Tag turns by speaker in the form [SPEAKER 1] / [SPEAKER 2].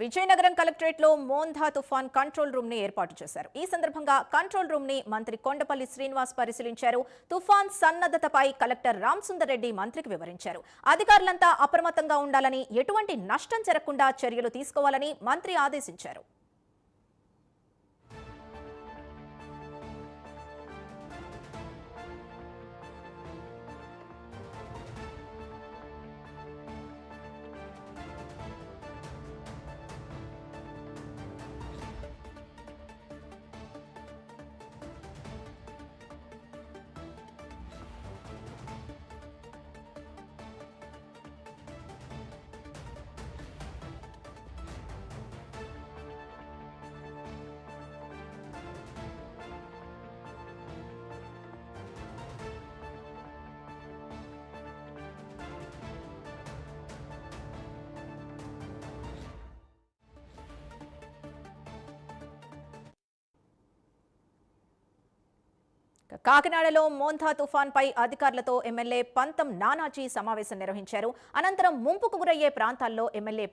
[SPEAKER 1] విజయనగరం కలెక్టరేట్లో మోంధా తుఫాన్ కంట్రోల్ రూమ్ని ఏర్పాటు చేశారు. ఈ సందర్భంగా కంట్రోల్ రూమ్ని మంత్రి కొండపల్లి శ్రీనివాస్ పరిశీలించారు. తుఫాన్ సన్నద్ధతపై కలెక్టర్ రామ్సుందర్ రెడ్డి మంత్రికి వివరించారు. అధికారులంతా అప్రమత్తంగా ఉండాలని ఎటువంటి నష్టం జరగకుండా చర్యలు తీసుకోవాలని మంత్రి ఆదేశించారు. కాకినాడలో మోంథా తుఫాన్ పై అధికారులతో ఎమ్మెల్యే పంతం నానాజీ సమావేశం నిర్వహించారు. అనంతరం ముంపుకు గురయ్యే ప్రాంతాల్లో ఎమ్మెల్యే